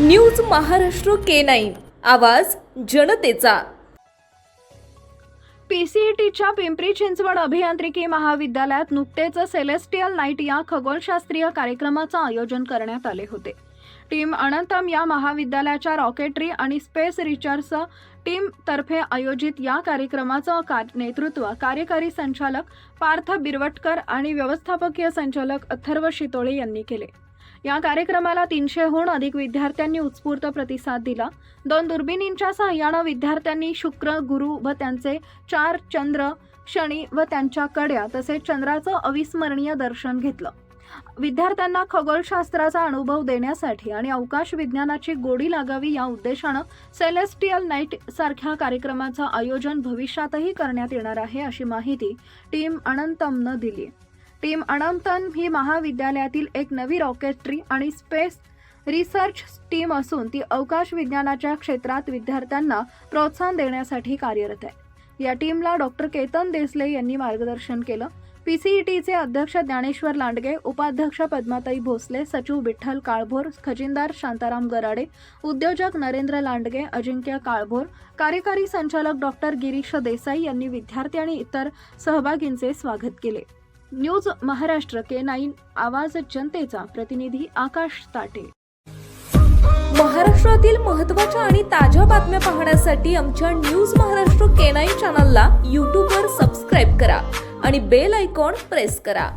News Maharashtra K nine. आवाज जनतेचा. पीसीईटीच्या पिंपरी चिंचवड अभियांत्रिकी महाविद्यालयात नुकतेच सेलेस्टियल नाईट या खगोलशास्त्रीय कार्यक्रमाचं आयोजन करण्यात आले होते. टीम अनंतम या महाविद्यालयाच्या रॉकेटरी आणि स्पेस रिसर्च टीम तर्फे आयोजित या कार्यक्रमाचं का नेतृत्व कार्यकारी संचालक पार्थ बिरवटकर आणि व्यवस्थापकीय संचालक अथर्व शितोळे यांनी केले. या कार्यक्रमाला तीनशेहून अधिक विद्यार्थ्यांनी उत्स्फूर्त प्रतिसाद दिला. दोन दुर्बिणींच्या सहाय्यानं विद्यार्थ्यांनी शुक्र गुरु व त्यांचे चार चंद्र शनी व त्यांच्या कड्या तसेच चंद्राचं अविस्मरणीय दर्शन घेतलं. विद्यार्थ्यांना खगोलशास्त्राचा अनुभव देण्यासाठी आणि अवकाश विज्ञानाची गोडी लागावी या उद्देशानं सेलेस्टियल नाईट सारख्या कार्यक्रमाचं आयोजन भविष्यातही करण्यात येणार आहे अशी माहिती टीम अनंतमनं दिली. टीम अनंतन ही महाविद्यालयातील एक नवी रॉकेटरी आणि स्पेस रिसर्च टीम असून ती अवकाश विज्ञानाच्या क्षेत्रात विद्यार्थ्यांना प्रोत्साहन देण्यासाठी कार्यरत आहे. या टीमला डॉक्टर केतन देसले यांनी मार्गदर्शन केलं. पीसीईटीचे अध्यक्ष ज्ञानेश्वर लांडगे उपाध्यक्ष पद्माताई भोसले सचिव विठ्ठल काळभोर खजिनदार शांताराम गराडे उद्योजक नरेंद्र लांडगे अजिंक्य काळभोर कार्यकारी संचालक डॉक्टर गिरीश देसाई यांनी विद्यार्थी आणि इतर सहभागींचे स्वागत केले. न्यूज महाराष्ट्र के नाईन आवाज जनतेचा प्रतिनिधी आकाश ताटे. महाराष्ट्रातील महत्त्वाच्या आणि ताज्या बातम्या पाहण्यासाठी आमच्या न्यूज महाराष्ट्र के नाईन चॅनलला यूट्यूबवर सबस्क्राईब करा आणि बेल आयकॉन प्रेस करा.